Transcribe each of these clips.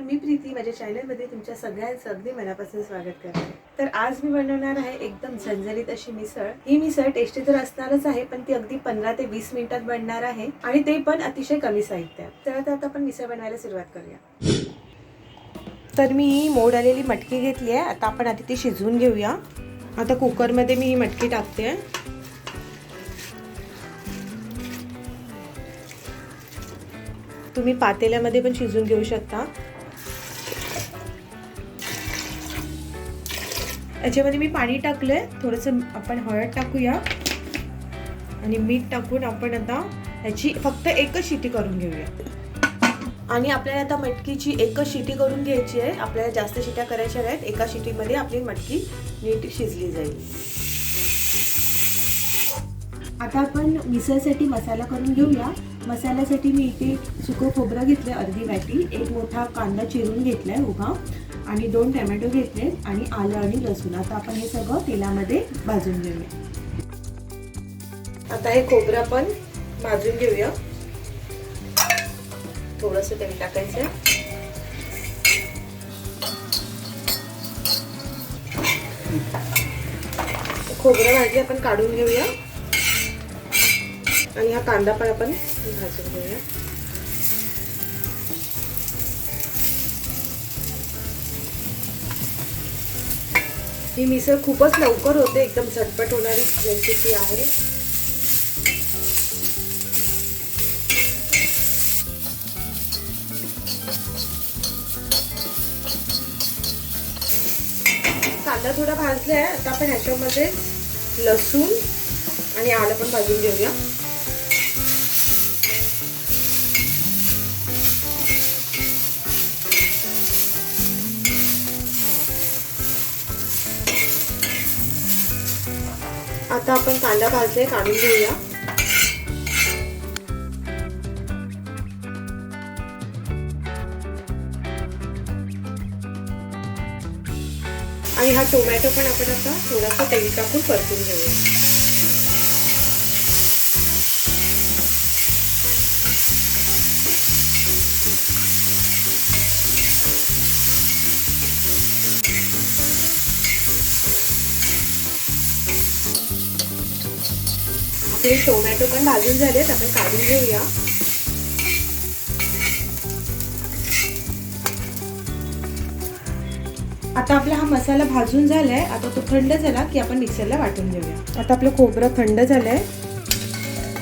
मी प्रीती माझ्या चॅनलमध्ये तुमच्या सगळ्यांचं अगदी मनापासून स्वागत करते. तर आज मी बनवणार आहे एकदम झणझणीत अशी मिसळ. ही मिसळ टेस्टी तर असणारच आहे पण ती अगदी पंधरा ते वीस मिनिटात बनणार आहे आणि ते पण अतिशय कमी साहित्यात. तर आता आपण मिसळ बनवायला सुरुवात करूया. तर मी ही मोड आलेली मटकी घेतली आहे. आता आपण आधी ती शिजवून घेऊया. आता कुकरमध्ये मी ही मटकी टाकते. तुम्ही पातेल्यामध्ये पण शिजून घेऊ शकता. याच्यामध्ये मी पाणी टाकलंय. थोडंसं आपण हळद टाकूया. आणि मीठ टाकून आपण आता याची फक्त एकच शिटी करून घेऊया. आणि आपल्याला आता मटकीची एकच शिटी करून घ्यायची आहे. आपल्याला जास्त शिट्या करायच्या नाहीत. एका शिटीमध्ये आपली मटकी नीट शिजली जाईल. आता आपण मिसळसाठी मसाला करून घेऊया. मसाल्यासाठी मी इथे सुकं खोबरं घेतलं अर्धी वाटी. एक मोठा कांदा चिरून घेतलाय उभा. आणि दोन टमॅटो घेतले आणि आलं आणि लसूण. आता आपण हे सगळं तेलामध्ये भाजून घेऊया. आता हे खोबरं आपण भाजून घेऊया. थोडस तेल टाकायचं. खोबरं भाजी आपण काढून घेऊया. आणि हा कांदा पण आपण भाजून घेऊया. ही मिसळ खूपच लवकर होते एकदम झटपट होणारी रेसिपी आहे. कांदा थोडा भाजला आहे आता आपण ह्याच्यामध्ये लसूण आणि आलं पण भाजून घेऊया. आता आपण कांदा भाजले काढून घेऊया. आणि हा टोमॅटो पण आपण आता थोडासा तेल टाकून परतून घेऊया. आपले टोमॅटो पण भाजून झालेत आपण काढून घेऊया. आता आपला हा मसाला भाजून झालाय आता तो थंड झाला की आपण मिक्सरला वाटून घेऊया. आता आपलं खोबरं थंड झालंय.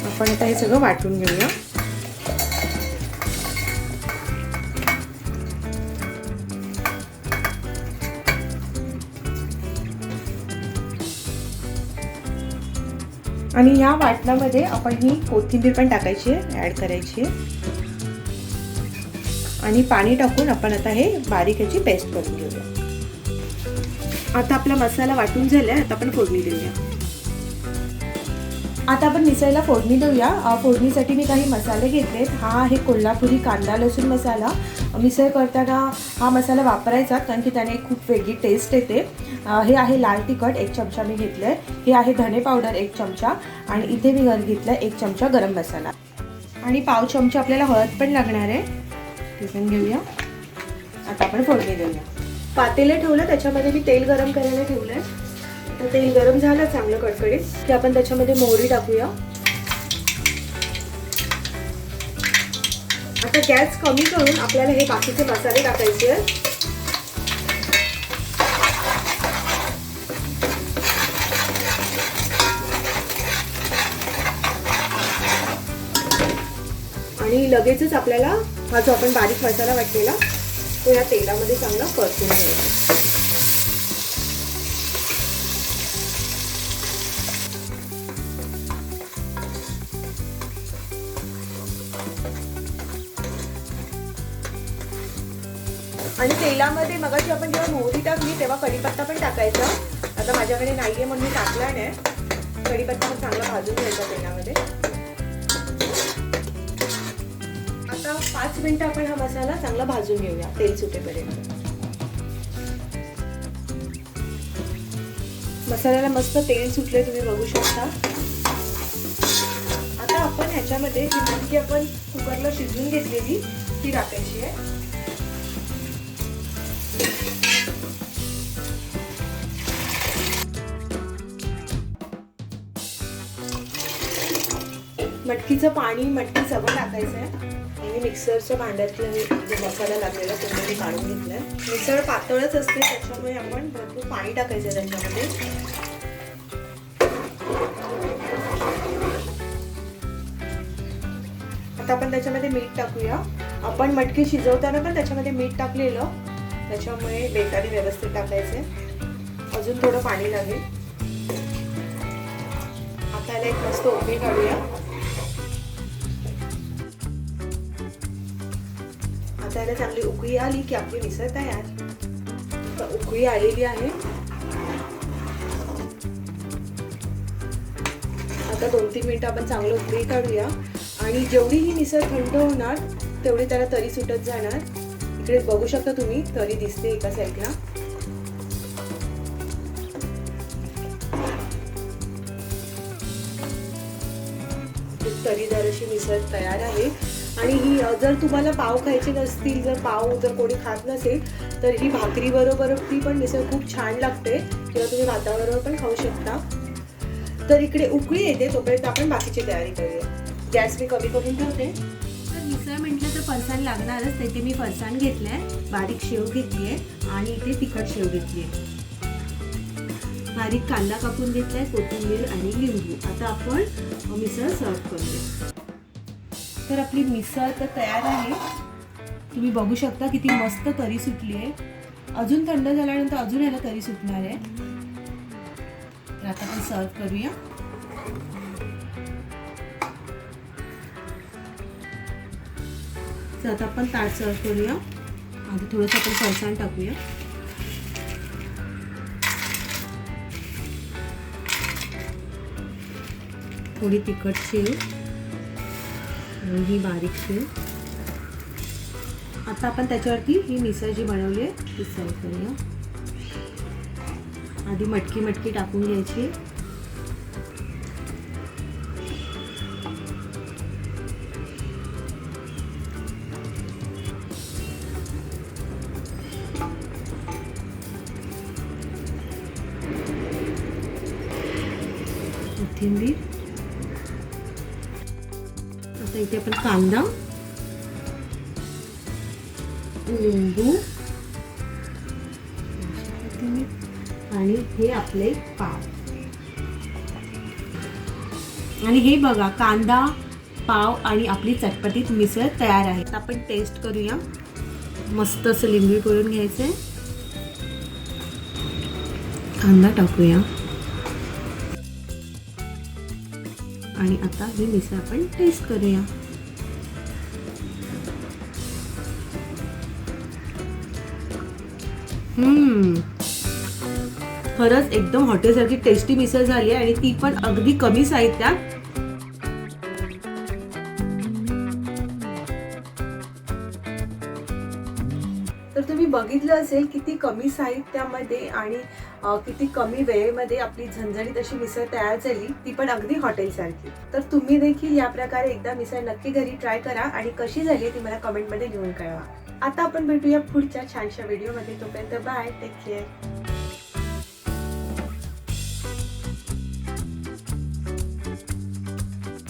आपण आता हे सगळं वाटून घेऊया. आणि या वाटणामध्ये आपण ही कोथिंबीर पण टाकायची आहे ॲड करायची आहे. आणि पाणी टाकून आपण आता हे बारीक याची पेस्ट करून घेऊया. आता आपला मसाला वाटून झाला आहे आता आपण फोडणी देऊया. आता आपण मिसळीला फोडणी देऊया. फोडणीसाठी मी काही मसाले घेतलेत. हा आहे कोल्हापुरी कांदा लसूण मसाला. मिसळ करताना हा मसाला वापरायचा कारण की त्याने खूप वेगळी टेस्ट येते. हे आहे लाल तिखट एक चमचा मी घेतलं आहे हे आहे धने पावडर एक चमचा. आणि इथे मी घर घेतलं एक चमचा गरम मसाला. आणि पाव चमचा आपल्याला हळद पण लागणार आहे. ते घेऊया. आता आपण फोडणी देऊया. पातेलं ठेवलं त्याच्यामध्ये मी तेल गरम करायला ठेवलं आहे तर तेल गरम झालं चांगलं कडकडीत. की आपण त्याच्यामध्ये मोहरी टाकूया. आता गॅस कमी करून आपल्याला हे बाकीचे मसाले टाकायचे आहेत. आणि लगेचच आपल्याला हा जो आपण बारीक मसाला वाटलेला तो या तेलामध्ये चांगला परतून घ्यायचा. आणि तेलामध्ये मगाशी आपण जेव्हा मोहरी टाकली तेव्हा कढीपत्ता पण टाकायचा. आता माझ्याकडे नाही आहे म्हणून मी टाकला नाही. कढीपत्ता पण चांगला भाजून घ्यायचा तेलामध्ये. आता पाच मिनिटं आपण हा मसाला चांगला भाजून घेऊया तेल सुटेपर्यंत. मसाल्याला मस्त तेल सुटले तुम्ही बघू शकता. आता आपण ह्याच्यामध्ये जी मटकी आपण कुकरला शिजवून घेतलेली ती टाकायची आहे. मटकीचं पाणी मटकी सगळं टाकायचं आहे आणि मिक्सरच्या भांड्यातलं जो मसाला लागलेला तो मी काढून घेतलाय. मिक्सर पातळच असते त्याच्यामुळे आपण भरपूर पाणी टाकायचं आहे त्याच्यामध्ये. आता आपण त्याच्यामध्ये मीठ टाकूया. आपण मटकी शिजवताना पण त्याच्यामध्ये मीठ टाकलेलं. त्याच्यामुळे बेटाने व्यवस्थित टाकायचे. अजून थोडं पाणी लागेल. आता याला एक मस्त उकळी काढूया. आता याला चांगली उकळी आली की आपली मिसळ तयार. उकळी आलेली आहे. आता दोन तीन मिनिटं आपण चांगलं उकळी काढूया. आणि जेवढी ही मिसळ थंड होणार तेवढी त्याला तरी सुटत जाणार. इकडे बघू शकता तुम्ही. तरी दिसते एका साईडला तरीदार अशी मिसळ तयार आहे. आणि ही जर तुम्हाला पाव खायचे नसतील जर पाव जर कोणी खात नसेल तर ही भाकरी बरोबर ती पण मिसळ खूप छान लागते. किंवा तुम्ही भाताबरोबर पण खाऊ शकता. तर इकडे उकळी येते तोपर्यंत आपण बाकीची तयारी करूया. गॅस मी कमी करून ठेवते. मिसळ म्हटलं तर फरसाण लागणारच. तिथे मी फरसाण घेतलंय बारीक शेव घेतली आहे आणि इथे तिखट शेव घेतली आहे. बारीक कांदा कापून घेतलाय कोथिंबीर आणि लिंबू. आता आपण मिसळ सर्व करूया. तर आपली मिसळ तर तयार आहे. तुम्ही बघू शकता किती मस्त तरी सुटली आहे. अजून थंड झाल्यानंतर अजून याला तरी सुटणार आहे. तर आता आपण सर्व करूया. तर आता आपण ताट सर्व करूया. आधी थोडंसं आपण फरसाण टाकूया. थोडी तिखट शेव ही बारीक शेव आता आपण त्याच्यावरती ही मिसळ जी बनवली आहे ती सर्व करूया. आधी मटकी मटकी टाकून घ्यायची. कोथिंबीर. आता इथे आपण कांदा लिंबू आणि हे आपले पाव. आणि हे बघा कांदा पाव आणि आपली चटपटीत मिसळ तयार आहे. आपण टेस्ट करूया. मस्त असं लिंबू करून घ्यायचंय. कांदा टाकूया. आणि आता ही मिसळ आपण टेस्ट करूया. हम्म. खरंच एकदम हॉटेलसारखी टेस्टी मिसळ झाली आहे आणि ती पण अगदी कमी साहित्यात. तर तुम्ही बघितलं असेल किती कमी साहित्यामध्ये आणि किती कमी वेळेमध्ये आपली झणझणीत अशी मिसळ तयार झाली ती पण अगदी हॉटेलसारखी. तर तुम्ही देखील या प्रकारे एकदा मिसळ नक्की घरी ट्राय करा आणि कशी झाली ती मला कमेंटमध्ये लिहून कळवा. आता आपण भेटूया पुढच्या छानशा व्हिडिओमध्ये तोपर्यंत बाय टेक केअर